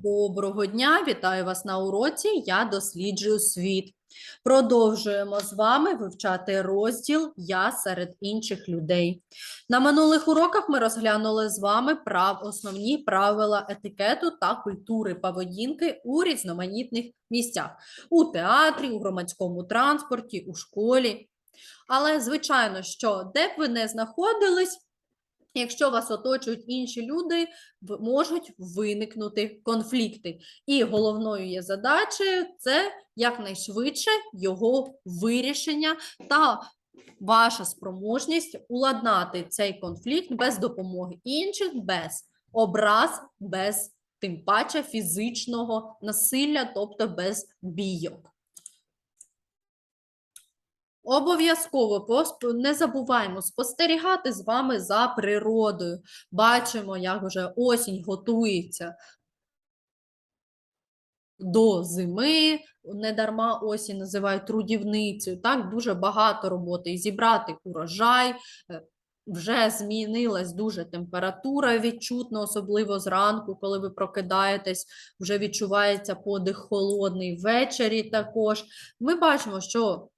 Доброго дня, вітаю вас на уроці. Я досліджую світ. Продовжуємо з вами вивчати розділ Я серед інших людей. На минулих уроках ми розглянули з вами прав... основні правила етикету та культури поведінки у різноманітних місцях: у театрі, у громадському транспорті, у школі. Але, звичайно, що де б ви не знаходились, Якщо вас оточують інші люди, можуть виникнути конфлікти. І головною є задачею це якнайшвидше його вирішення та ваша спроможність уладнати цей конфлікт без допомоги інших, без образ, без тим паче фізичного насилля, тобто без бійок. Обов'язково не забуваємо спостерігати з вами за природою. Бачимо, як вже осінь готується до зими. Недарма осінь називають трудівницею. Так, дуже багато роботи. І зібрати урожай. е, Вже змінилась дуже температура відчутно, особливо зранку, коли ви прокидаєтесь, вже відчувається подих холодний ввечері також. Ми бачимо, що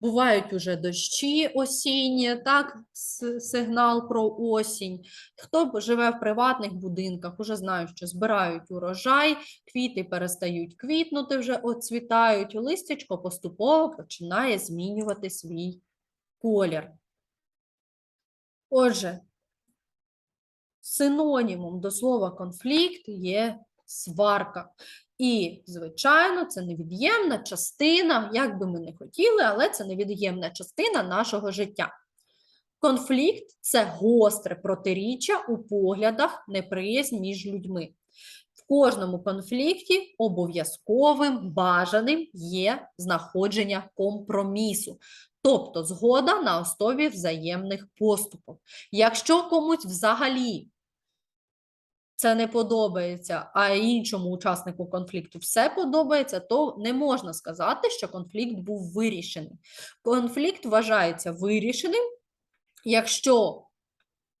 Бувають уже дощі осінні, так, сигнал про осінь. Хто живе в приватних будинках, уже знають, що збирають урожай, квіти перестають квітнути, вже оцвітають, листячко поступово починає змінювати свій колір. Отже, синонімом до слова конфлікт є сварка. І, звичайно, це невід'ємна частина, як би ми не хотіли, але це невід'ємна частина нашого життя. Конфлікт це гостре протиріччя у поглядах, неприязнь між людьми. В кожному конфлікті обов'язковим бажаним є знаходження компромісу, тобто згода на основі взаємних поступок. Якщо комусь взагалі це не подобається, а іншому учаснику конфлікту все подобається, то не можна сказати, що конфлікт був вирішений. Конфлікт вважається вирішеним, якщо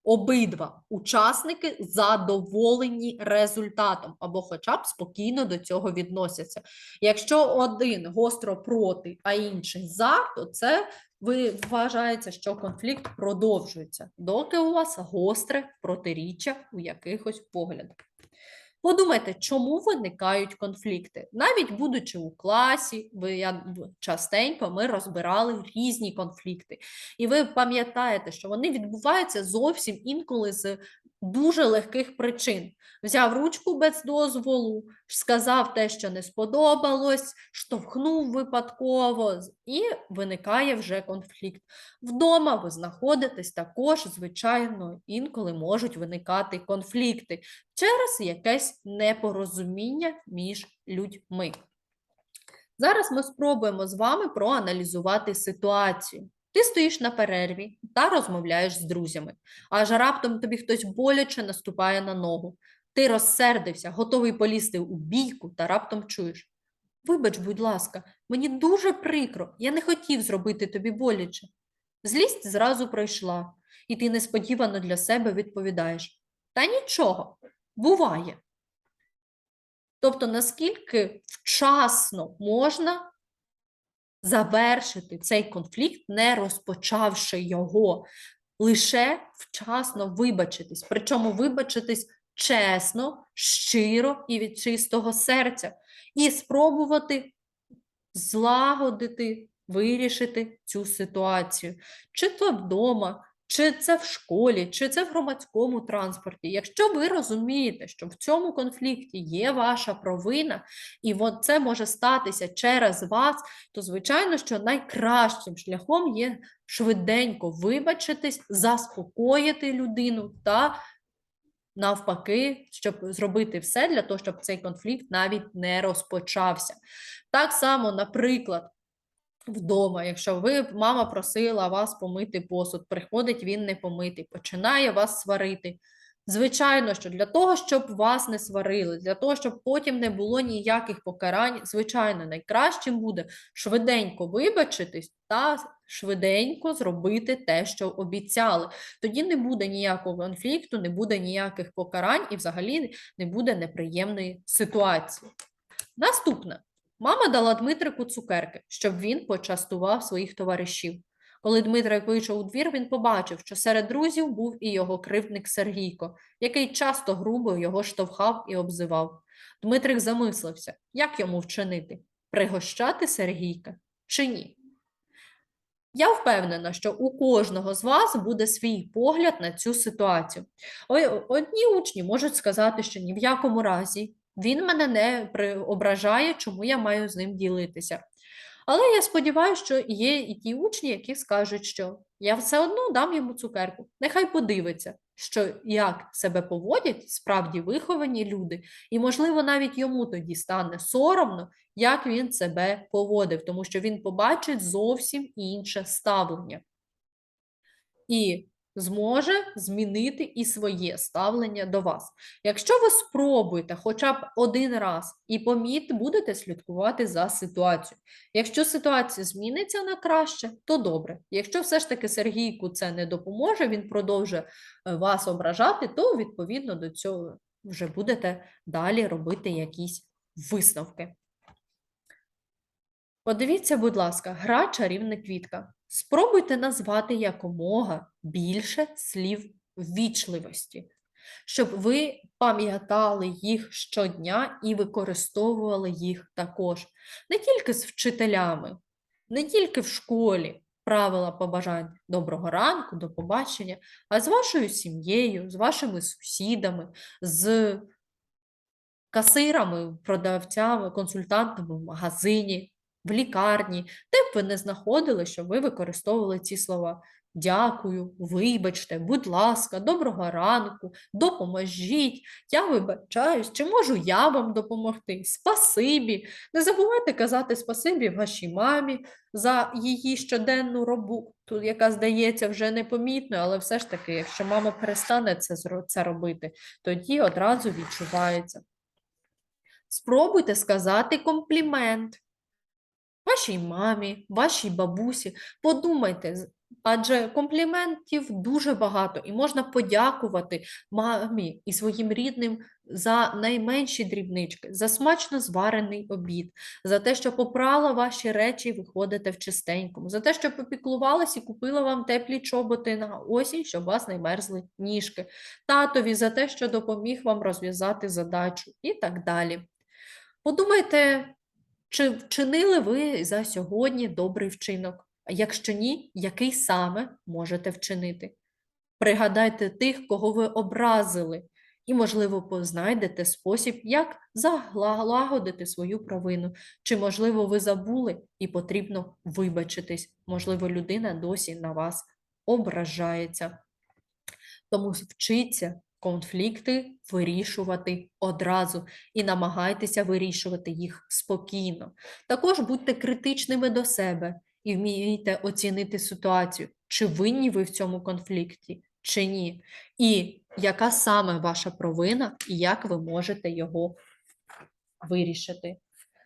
обидва учасники задоволені результатом або хоча б спокійно до цього відносяться. Якщо один гостро проти, а інший за, то це ви вважаєте, що конфлікт продовжується, доки у вас гостре протиріччя у якихось поглядах. Подумайте, чому виникають конфлікти? Навіть будучи у класі, ви я частенько ми розбирали різні конфлікти. І ви пам'ятаєте, що вони відбуваються зовсім інколи з дуже легких причин. Взяв ручку без дозволу, сказав те, що не сподобалось, штовхнув випадково, і виникає вже конфлікт. Вдома ви знаходитесь також, звичайно, інколи можуть виникати конфлікти через якесь непорозуміння між людьми. Зараз ми спробуємо з вами проаналізувати ситуацію. Ти стоїш на перерві та розмовляєш з друзями, аж раптом тобі хтось боляче наступає на ногу. Ти розсердився, готовий полізти у бійку та раптом чуєш. Вибач, будь ласка, мені дуже прикро, я не хотів зробити тобі боляче. Злість зразу пройшла, і ти несподівано для себе відповідаєш: Та нічого, буває. Тобто, наскільки вчасно можна завершити цей конфлікт, не розпочавши його, лише вчасно вибачитись. Причому вибачитись чесно, щиро і від чистого серця, і спробувати злагодити, вирішити цю ситуацію. Чи то вдома, чи це в школі, чи це в громадському транспорті. Якщо ви розумієте, що в цьому конфлікті є ваша провина, і це може статися через вас, то звичайно, що найкращим шляхом є швиденько вибачитись, заспокоїти людину та навпаки, щоб зробити все для того, щоб цей конфлікт навіть не розпочався. Так само, наприклад, вдома, якщо ви мама просила вас помити посуд, приходить він не помитий, починає вас сварити. Звичайно, що для того, щоб вас не сварили, для того, щоб потім не було ніяких покарань, звичайно, найкращим буде швиденько вибачитись та швиденько зробити те, що обіцяли. Тоді не буде ніякого конфлікту, не буде ніяких покарань і взагалі не буде неприємної ситуації. Наступне. Мама дала Дмитрику цукерки, щоб він почастував своїх товаришів. Коли Дмитрик вийшов у двір, він побачив, що серед друзів був і його кривдник Сергійко, який часто грубо його штовхав і обзивав. Дмитрик замислився, як йому вчинити пригощати Сергійка чи ні. Я впевнена, що у кожного з вас буде свій погляд на цю ситуацію. Одні учні можуть сказати, що ні в якому разі він мене не ображає, чому я маю з ним ділитися. Але я сподіваюся, що є і ті учні, які скажуть, що я все одно дам йому цукерку. Нехай подивиться, що як себе поводять справді виховані люди, і, можливо, навіть йому тоді стане соромно, як він себе поводив, тому що він побачить зовсім інше ставлення. І зможе змінити і своє ставлення до вас. Якщо ви спробуєте хоча б один раз і поміть, будете слідкувати за ситуацією. Якщо ситуація зміниться на краще, то добре. Якщо все ж таки Сергійку це не допоможе, він продовжує е, вас ображати, то відповідно до цього вже будете далі робити якісь висновки. Подивіться, будь ласка, гра чарівна квітка. Спробуйте назвати якомога більше слів ввічливості, щоб ви пам'ятали їх щодня і використовували їх також. Не тільки з вчителями, не тільки в школі правила побажань доброго ранку, до побачення, а з вашою сім'єю, з вашими сусідами, з касирами, продавцями, консультантами в магазині, в лікарні, де б ви не знаходили, щоб ви використовували ці слова. Дякую, вибачте, будь ласка, доброго ранку, допоможіть, я вибачаюсь, чи можу я вам допомогти? Спасибі. Не забувайте казати спасибі вашій мамі за її щоденну роботу, яка здається вже непомітною, але все ж таки, якщо мама перестане це, це робити, тоді одразу відчувається. Спробуйте сказати комплімент вашій мамі, вашій бабусі. Подумайте, адже компліментів дуже багато, і можна подякувати мамі і своїм рідним за найменші дрібнички, за смачно зварений обід, за те, що попрала ваші речі і виходите в чистенькому, за те, що попіклувалась і купила вам теплі чоботи на осінь, щоб вас не мерзли ніжки, татові за те, що допоміг вам розв'язати задачу і так далі. Подумайте, чи вчинили ви за сьогодні добрий вчинок? А якщо ні, який саме можете вчинити? Пригадайте тих, кого ви образили, і, можливо, познайдете спосіб, як залагодити свою провину. Чи, можливо, ви забули і потрібно вибачитись. Можливо, людина досі на вас ображається. Тому вчіться конфлікти вирішувати одразу і намагайтеся вирішувати їх спокійно. Також будьте критичними до себе і вмійте оцінити ситуацію, чи винні ви в цьому конфлікті, чи ні. І яка саме ваша провина, і як ви можете його вирішити.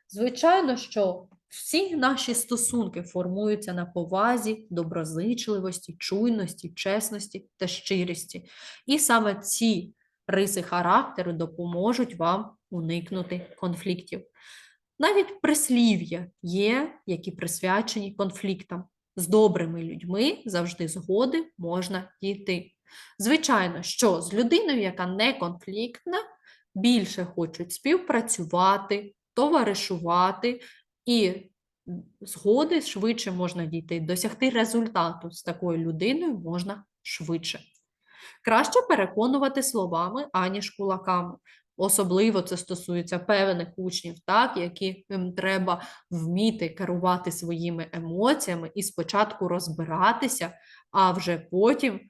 Звичайно, що всі наші стосунки формуються на повазі, доброзичливості, чуйності, чесності та щирості. І саме ці риси характеру допоможуть вам уникнути конфліктів. Навіть прислів'я є, які присвячені конфліктам. З добрими людьми завжди згоди можна дійти. Звичайно, що з людиною, яка не конфліктна, більше хочуть співпрацювати, товаришувати, і згоди швидше можна дійти, досягти результату з такою людиною можна швидше. Краще переконувати словами, аніж кулаками. Особливо це стосується певних учнів, так, які їм треба вміти керувати своїми емоціями і спочатку розбиратися, а вже потім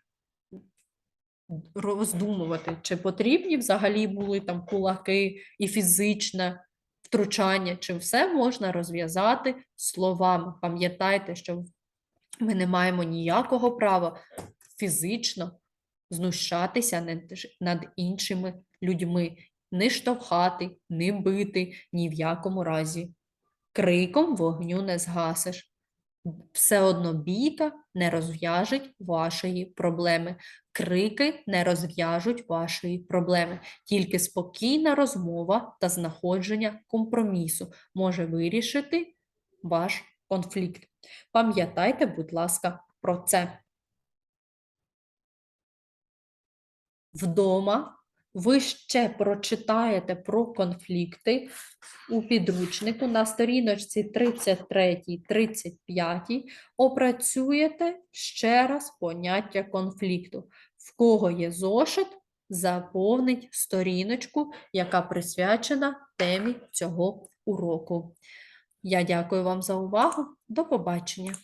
роздумувати, чи потрібні взагалі були там кулаки і фізичне втручання, чи все можна розв'язати словами. Пам'ятайте, що ми не маємо ніякого права фізично знущатися над, іншими людьми, не штовхати, не бити ні в якому разі. Криком вогню не згасиш. Все одно бійка не розв'яжуть вашої проблеми. Крики не розв'яжуть вашої проблеми. Тільки спокійна розмова та знаходження компромісу може вирішити ваш конфлікт. Пам'ятайте, будь ласка, про це. Вдома ви ще прочитаєте про конфлікти у підручнику на сторіночці 33-35 опрацюєте ще раз поняття конфлікту. В кого є зошит, заповнить сторіночку, яка присвячена темі цього уроку. Я дякую вам за увагу. До побачення!